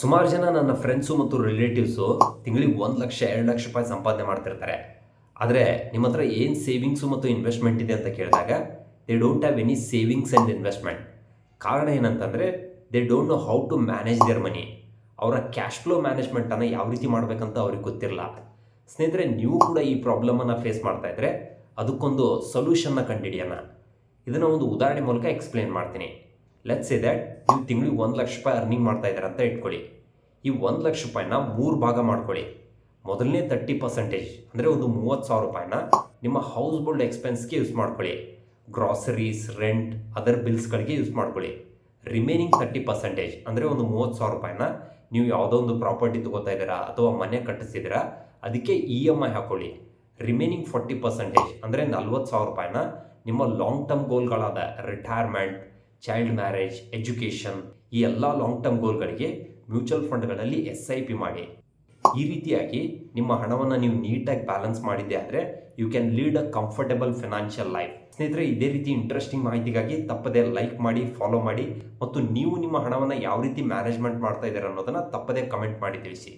ಸುಮಾರು ಜನ ನನ್ನ ಫ್ರೆಂಡ್ಸು ಮತ್ತು ರಿಲೇಟಿವ್ಸು ತಿಂಗಳಿಗೆ ಒಂದು ಲಕ್ಷ, ಎರಡು ಲಕ್ಷ ರೂಪಾಯಿ ಸಂಪಾದನೆ ಮಾಡ್ತಿರ್ತಾರೆ. ಆದರೆ ನಿಮ್ಮ ಹತ್ರ ಏನು ಸೇವಿಂಗ್ಸು ಮತ್ತು ಇನ್ವೆಸ್ಟ್ಮೆಂಟ್ ಇದೆ ಅಂತ ಕೇಳಿದಾಗ they don't have any savings and investment ಕಾರಣ ಏನಂತಂದರೆ they don't know how to manage their money ಅವರ ಕ್ಯಾಶ್ ಫ್ಲೋ ಮ್ಯಾನೇಜ್ಮೆಂಟನ್ನು ಯಾವ ರೀತಿ ಮಾಡಬೇಕಂತ ಅವ್ರಿಗೆ ಗೊತ್ತಿರಲ್ಲ ಸ್ನೇಹಿತರೆ, ನೀವು ಕೂಡ ಈ ಪ್ರಾಬ್ಲಮನ್ನು ಫೇಸ್ ಮಾಡ್ತಾ ಇದ್ದರೆ ಅದಕ್ಕೊಂದು ಸೊಲ್ಯೂಷನ್ನ ಕಂಡುಹಿಡಿಯೋಣ ಇದನ್ನು ಒಂದು ಉದಾಹರಣೆ ಮೂಲಕ ಎಕ್ಸ್ಪ್ಲೇನ್ ಮಾಡ್ತೀನಿ. ಲೆಟ್ಸ್ ಸೇ ದ್ಯಾಟ್ ನೀವು ತಿಂಗಳಿಗೆ ಒಂದು ಲಕ್ಷ ರೂಪಾಯಿ ಅರ್ನಿಂಗ್ ಮಾಡ್ತಾ ಇದ್ದಾರೆ ಅಂತ ಇಟ್ಕೊಳ್ಳಿ. ಈ ಒಂದು ಲಕ್ಷ ರೂಪಾಯಿನ ಮೂರು ಭಾಗ ಮಾಡ್ಕೊಳ್ಳಿ. ಮೊದಲನೇ ತರ್ಟಿ ಪರ್ಸೆಂಟೇಜ್ ಅಂದರೆ ಒಂದು ಮೂವತ್ತು ಸಾವಿರ ರೂಪಾಯಿನ ನಿಮ್ಮ ಹೌಸ್ ಬೋಲ್ಡ್ ಎಕ್ಸ್ಪೆನ್ಸ್ಗೆ ಯೂಸ್ ಮಾಡ್ಕೊಳ್ಳಿ. ಗ್ರಾಸರೀಸ್ ರೆಂಟ್ ಅದರ್ ಬಿಲ್ಸ್ಗಳಿಗೆ ಯೂಸ್ ಮಾಡ್ಕೊಳ್ಳಿ. ರಿಮೈನಿಂಗ್ ತರ್ಟಿ ಪರ್ಸೆಂಟೇಜ್ ಅಂದರೆ ಒಂದು ಮೂವತ್ತು ಸಾವಿರ ರೂಪಾಯಿನ ನೀವು ಯಾವುದೋ ಒಂದು ಪ್ರಾಪರ್ಟಿ ತೊಗೋತಾ ಇದ್ದೀರಾ ಅಥವಾ ಮನೆ ಕಟ್ಟಿಸಿದ್ದೀರಾ, ಅದಕ್ಕೆ ಇ ಎಂ ಐ ಹಾಕೊಳ್ಳಿ. ರಿಮೈನಿಂಗ್ ಫಾರ್ಟಿ ಪರ್ಸೆಂಟೇಜ್ ಅಂದರೆ ನಲ್ವತ್ತು ಸಾವಿರ ರೂಪಾಯಿನ ನಿಮ್ಮ ಲಾಂಗ್ ಟರ್ಮ್ ಗೋಲ್ಗಳಾದ ರಿಟೈರ್ಮೆಂಟ್ ಚೈಲ್ಡ್ ಮ್ಯಾರೇಜ್ ಎಜುಕೇಷನ್ ಈ ಎಲ್ಲ ಲಾಂಗ್ ಟರ್ಮ್ ಗೋಲ್ಗಳಿಗೆ ಮ್ಯೂಚುವಲ್ ಫಂಡ್ಗಳಲ್ಲಿ ಎಸ್ ಐ ಪಿ ಮಾಡಿ. ಈ ರೀತಿಯಾಗಿ ನಿಮ್ಮ ಹಣವನ್ನು ನೀವು ನೀಟಾಗಿ ಬ್ಯಾಲೆನ್ಸ್ ಮಾಡಿದ್ದೆ ಆದರೆ you can lead a comfortable financial life ಸ್ನೇಹಿತರೆ, ಇದೇ ರೀತಿ ಇಂಟ್ರೆಸ್ಟಿಂಗ್ ಮಾಹಿತಿಗಾಗಿ ತಪ್ಪದೇ ಲೈಕ್ ಮಾಡಿ ಫಾಲೋ ಮಾಡಿ ಮತ್ತು ನೀವು ನಿಮ್ಮ ಹಣವನ್ನು ಯಾವ ರೀತಿ ಮ್ಯಾನೇಜ್ಮೆಂಟ್ ಮಾಡ್ತಾ ಇದ್ದೀರಾ ಅನ್ನೋದನ್ನು ತಪ್ಪದೇ ಕಮೆಂಟ್ ಮಾಡಿ ತಿಳಿಸಿ.